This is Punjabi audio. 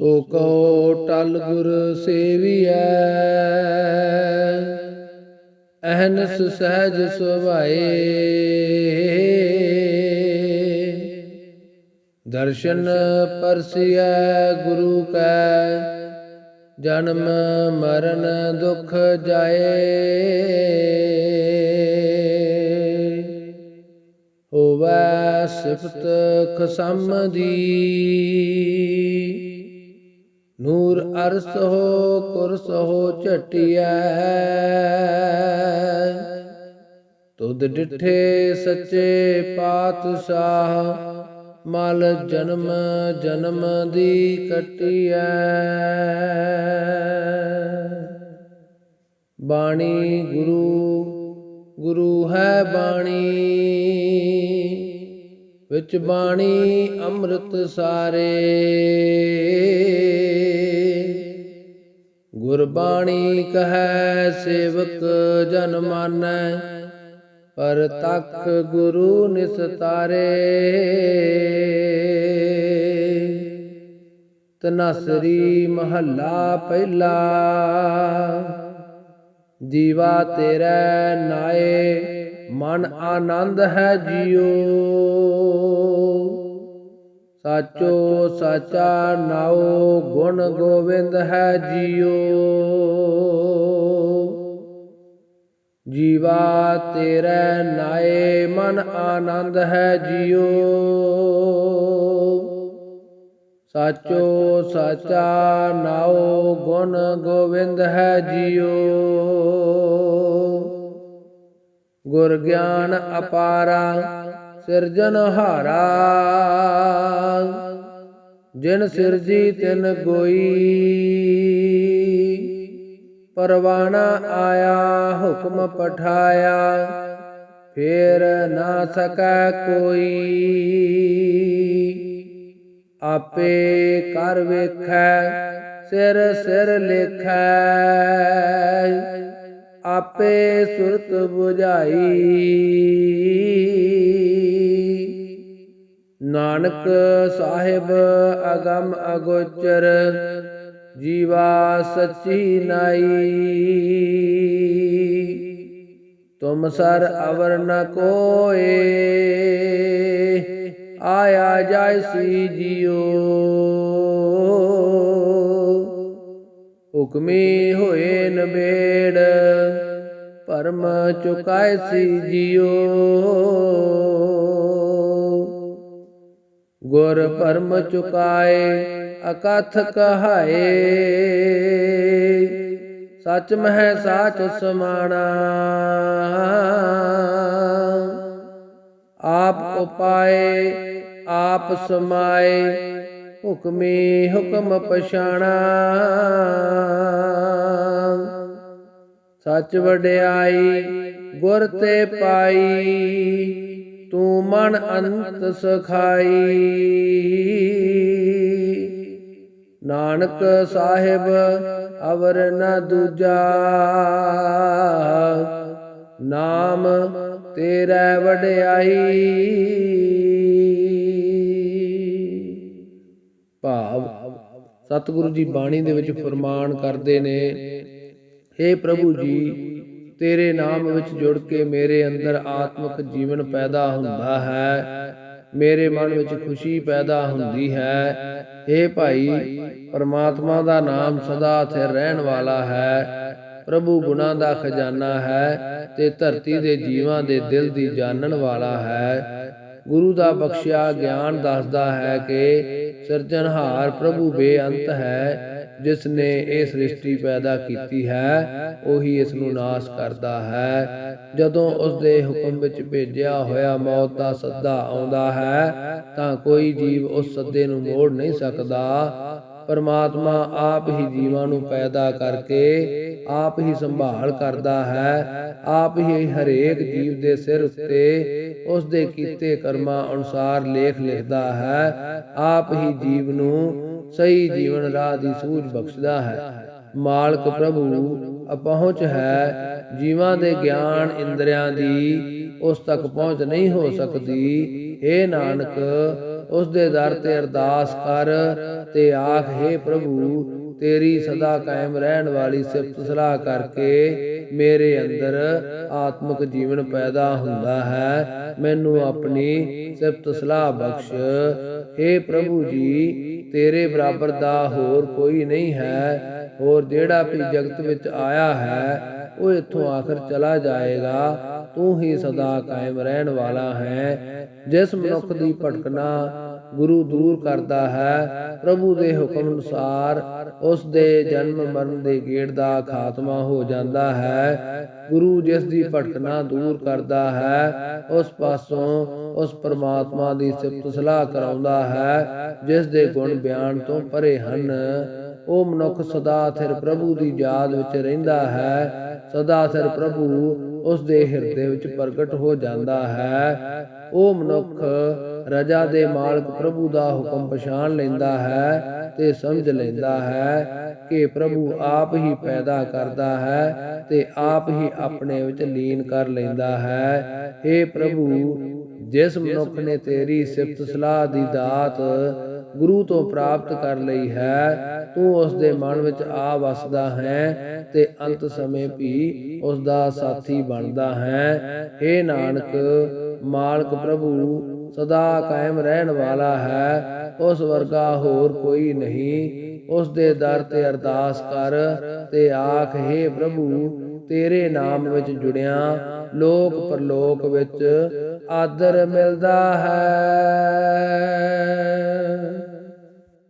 ਸੋ ਕਉ ਟਲ ਗੁਰ ਸੇਵੀਐ। ਅਹਨਸ ਸਹਿਜ ਸੁਭਾਏ। ਦਰਸ਼ਨ ਪਰਸਿਐ ਗੁਰੂ ਕੈ। ਜਨਮ ਮਰਨ ਦੁਖ ਜਾਏ। ਹੋਵੈ ਸਿਫਤ ਖਸਮ ਦੀ। ਨੂਰ ਅਰਸ ਹੋ ਕੁਰਸ ਹੋ ਝਟਿਐ। ਤੁਧ ਡਿਠੇ ਸੱਚੇ ਪਾਤਸ਼ਾਹ ਮਲ ਜਨਮ ਜਨਮ ਦੀ ਕਟਿਐ। ਬਾਣੀ ਗੁਰੂ ਗੁਰੂ ਹੈ ਬਾਣੀ। ਵਿੱਚ ਬਾਣੀ ਅੰਮ੍ਰਿਤ ਸਾਰੇ। ਗੁਰਬਾਣੀ ਕਹੈ, ਸੇਵਕ ਜਨ ਮਾਨੈ, ਪਰ ਤੱਕ ਗੁਰੂ ਨਿਸਤਾਰੇ ਤਨਸਰੀ ਮਹੱਲਾ ਪਹਿਲਾ, ਜੀਵਾ ਤੇਰਾ ਨਾਏ, ਮਨ ਆਨੰਦ ਹੈ ਜਿਉ ਸਾਚੋ ਸਾਚਾ ਨਾਉ ਗੁਣ ਗੋਵਿੰਦ ਹੈ ਜਿਉ ਜੀਵਾ ਤੇਰੇ ਨਾਏ ਮਨ ਆਨੰਦ ਹੈ ਜਿਉ ਸਾਚੋ ਸਾਚਾ ਨਾਉ ਗੁਣ ਗੋਵਿੰਦ ਹੈ ਜਿਉ ਗੁਰ ਗਿਆਨ ਅਪਾਰਾ ਸਿਰਜਨਹਾਰਾ ਜਿਨ ਸਿਰਜੀ ਤਿਨ ਗੋਈ। ਪਰਵਾਣਾ ਆਇਆ, ਹੁਕਮ ਪਠਾਇਆ। ਫੇਰ ਨਾ ਸਕੈ ਕੋਈ। ਆਪੇ ਕਰ ਵੇਖੈ, ਸਿਰ ਸਿਰ ਲੇਖੈ। ਆਪੇ ਸੁਰਤ 부ਝਾਈ ਨਾਨਕ ਸਾਹਿਬ ਅਗਮ ਅਗੋਚਰ ਜੀਵਾ ਸੱਚੀ ਨਾਈ। ਤੁਮ ਸਰ ਅਵਰ ਨ ਕੋਏ, ਆਇਆ ਜੈਸੀ ਜਿਉ। ਹੁਕਮੀ ਹੋਏ ਨਬੇੜ ਪਰਮ ਚੁਕਾਇ ਸੀ ਜਿਉ। ਗੁਰ ਪਰਮ ਚੁਕਾਏ, ਅਕਥ ਕਹਾਏ। ਸੱਚ ਮਹਿ ਸਾਚ ਸਮਾਣਾ। ਆਪ ਉਪਾਏ, ਆਪ ਸਮਾਏ, ਹੁਕਮੀ ਹੁਕਮ ਪਛਾਣਾ। ਸੱਚ ਵਡਿਆਈ, ਗੁਰ ਤੇ ਪਾਈ। ਤੂੰ ਮਨ ਅੰਤ ਸਖਾਈ। ਨਾਨਕ ਸਾਹਿਬ, ਅਵਰ ਨ ਦੂਜਾ। ਨਾਮ ਤੇਰਾ ਵਡਿਆਈ। ਭਾਵ, ਸਤਿਗੁਰੂ ਜੀ ਬਾਣੀ ਦੇ ਵਿੱਚ ਫਰਮਾਨ ਕਰਦੇ ਨੇ हे ਪ੍ਰਭੂ ਜੀ ਤੇਰੇ ਨਾਮ ਵਿੱਚ ਜੁੜ ਕੇ ਮੇਰੇ ਅੰਦਰ ਆਤਮਿਕ ਜੀਵਨ ਪੈਦਾ ਹੁੰਦਾ ਹੈ। ਮੇਰੇ ਮਨ ਵਿੱਚ ਖੁਸ਼ੀ ਪੈਦਾ ਹੁੰਦੀ ਹੈ। हे ਭਾਈ, ਪਰਮਾਤਮਾ ਦਾ ਨਾਮ ਸਦਾ ਸਥਿਰ ਰਹਿਣ ਵਾਲਾ ਹੈ। ਪ੍ਰਭੂ ਗੁਣਾ ਦਾ ਖਜ਼ਾਨਾ ਹੈ ਤੇ ਧਰਤੀ ਦੇ ਜੀਵਾਂ ਦੇ ਦਿਲ ਦੀ ਜਾਣਨ ਵਾਲਾ ਹੈ। ਗੁਰੂ ਦਾ ਬਖਸ਼ਿਆ, ਗਿਆਨ ਦੱਸਦਾ ਹੈ ਕਿ ਸਿਰਜਣਹਾਰ ਪ੍ਰਭੂ ਬੇਅੰਤ ਹੈ। ਜਿਸ ਨੇ ਇਹ ਸ੍ਰਿਸ਼ਟੀ ਪੈਦਾ ਕੀਤੀ ਹੈ, ਉਹੀ ਇਸ ਨੂੰ ਨਾਸ਼ ਕਰਦਾ ਹੈ। ਜਦੋਂ ਉਸ ਦੇ ਹੁਕਮ ਵਿੱਚ ਭੇਜਿਆ ਹੋਇਆ ਮੌਤ ਦਾ ਸੱਦਾ ਆਉਂਦਾ ਹੈ, ਤਾਂ ਕੋਈ ਜੀਵ ਉਸ ਸੱਦੇ ਨੂੰ ਮੋੜ ਨਹੀਂ ਸਕਦਾ। ਪਰਮਾਤਮਾ ਆਪ ਹੀ ਜੀਵਾਂ ਨੂੰ ਪੈਦਾ ਕਰਕੇ ਆਪ ਹੀ ਸੰਭਾਲ ਕਰਦਾ ਹੈ, ਆਪ ਹੀ ਹਰੇਕ ਜੀਵ ਦੇ ਸਿਰ ਉੱਤੇ ਉਸ ਦੇ ਕੀਤੇ ਕਰਮਾਂ ਅਨੁਸਾਰ ਲੇਖ ਲਿਖਦਾ ਹੈ। ਆਪ ਹੀ ਜੀਵ ਨੂੰ ਸਹੀ ਜੀਵਨ ਰਾਹ ਦੀ ਸੂਝ ਬਖਸ਼ਦਾ ਹੈ। ਮਾਲਕ ਪ੍ਰਭੂ, ਅਪਹੁੰਚ ਹੈ। ਜੀਵਾਂ ਦੇ ਗਿਆਨ ਇੰਦਰੀਆਂ ਦੀ ਉਸ ਤੱਕ ਪਹੁੰਚ ਨਹੀਂ ਹੋ ਸਕਦੀ। ਏ ਨਾਨਕ, ਉਸ ਦੇ ਦਰ ਤੇ ਅਰਦਾਸ ਕਰ ਤੇ ਆਖ, ਹੈ ਪ੍ਰਭੂ ਤੇਰੀ ਸਦਾ ਕਾਇਮ ਰਹਿਣ ਵਾਲੀ ਸਿਫਤ ਸਲਾਹ ਕਰਕੇ ਮੇਰੇ ਅੰਦਰ ਆਤਮਿਕ ਜੀਵਨ ਪੈਦਾ ਹੁੰਦਾ ਹੈ। ਮੈਨੂੰ ਆਪਣੀ ਸਿਫਤ ਸਲਾਹ ਬਖਸ਼। हे ਪ੍ਰਭੂ ਜੀ, ਤੇਰੇ ਬਰਾਬਰ ਦਾ ਹੋਰ ਕੋਈ ਨਹੀਂ ਹੈ। ਹੋਰ ਜਿਹੜਾ ਵੀ ਜਗਤ ਵਿੱਚ ਆਇਆ ਹੈ, ਉਹ ਇੱਥੋਂ ਆਖਰ ਚਲਾ ਜਾਏਗਾ। ਤੂੰ ਹੀ ਸਦਾ ਕਾਇਮ ਰਹਿਣ ਵਾਲਾ ਹੈ। ਜਿਸ ਮਨੁੱਖ ਦੀ ਭਟਕਣਾ ਗੁਰੂ ਦੂਰ ਕਰਦਾ ਹੈ, ਪ੍ਰਭੂ ਦੇ ਹੁਕਮ ਅਨੁਸਾਰ ਉਸ ਦੇ ਜਨਮ ਮਰਨ ਦੇ ਗੇੜ ਦਾ ਖਾਤਮਾ ਹੋ ਜਾਂਦਾ ਹੈ। ਗੁਰੂ ਜਿਸ ਦੀ ਭਟਕਣਾ ਦੂਰ ਕਰਦਾ ਹੈ, ਉਸ ਪਾਸੋਂ ਉਸ ਪਰਮਾਤਮਾ ਦੀ ਸਿਫਤ ਸਲਾਹ ਕਰਾਉਂਦਾ ਹੈ, ਜਿਸ ਦੇ ਗੁਣ ਬਿਆਨ ਤੋਂ ਪਰੇ ਹਨ। ਉਹ ਮਨੁੱਖ ਸਦਾ ਸਿਰ ਪ੍ਰਭੂ ਦੀ ਯਾਦ ਵਿੱਚ ਰਹਿੰਦਾ ਹੈ, ਸਦਾ ਸਿਰ ਪ੍ਰਭੂ ਉਸ ਦੇ ਹਿਰਦੇ ਵਿੱਚ ਪ੍ਰਗਟ ਹੋ ਜਾਂਦਾ ਹੈ। ਉਹ ਮਨੁੱਖ ਰਜਾ ਦੇ ਮਾਲਕ ਪ੍ਰਭੂ ਦਾ ਹੁਕਮ ਪਛਾਣ ਲੈਂਦਾ ਹੈ ਤੇ ਸਮਝ ਲੈਂਦਾ ਹੈ ਕਿ ਪ੍ਰਭੂ ਆਪ ਹੀ ਪੈਦਾ ਕਰਦਾ ਹੈ ਤੇ ਆਪ ਹੀ ਆਪਣੇ ਵਿੱਚ ਲੀਨ ਕਰ ਲੈਂਦਾ ਹੈ। हे ਪ੍ਰਭੂ ਜਿਸ ਮਨੁੱਖ ਨੇ ਤੇਰੀ ਸਿਫਤ ਸਲਾਹ ਦੀ ਦਾਤ ਗੁਰੂ ਤੋਂ ਪ੍ਰਾਪਤ ਕਰ ਲਈ ਹੈ, ਤੂੰ ਉਸ ਦੇ ਮਨ ਵਿੱਚ ਆ ਵਸਦਾ ਹੈ ਤੇ ਅੰਤ ਸਮੇਂ ਵੀ ਉਸ ਦਾ ਸਾਥੀ ਬਣਦਾ ਹੈ। ਏ ਨਾਨਕ, ਮਾਲਕ ਪ੍ਰਭੂ, ਸਦਾ ਕਾਇਮ ਰਹਿਣ ਵਾਲਾ ਹੈ, ਉਸ ਵਰਗਾ ਹੋਰ ਕੋਈ ਨਹੀਂ। ਉਸ ਦੇ ਦਰ ਤੇ ਅਰਦਾਸ ਕਰ ਤੇ ਆਖ, ਹੈ ਪ੍ਰਭੂ, ਤੇਰੇ ਨਾਮ ਵਿੱਚ ਜੁੜਿਆ, ਲੋਕ ਪਰਲੋਕ ਵਿੱਚ ਆਦਰ ਮਿਲਦਾ ਹੈ।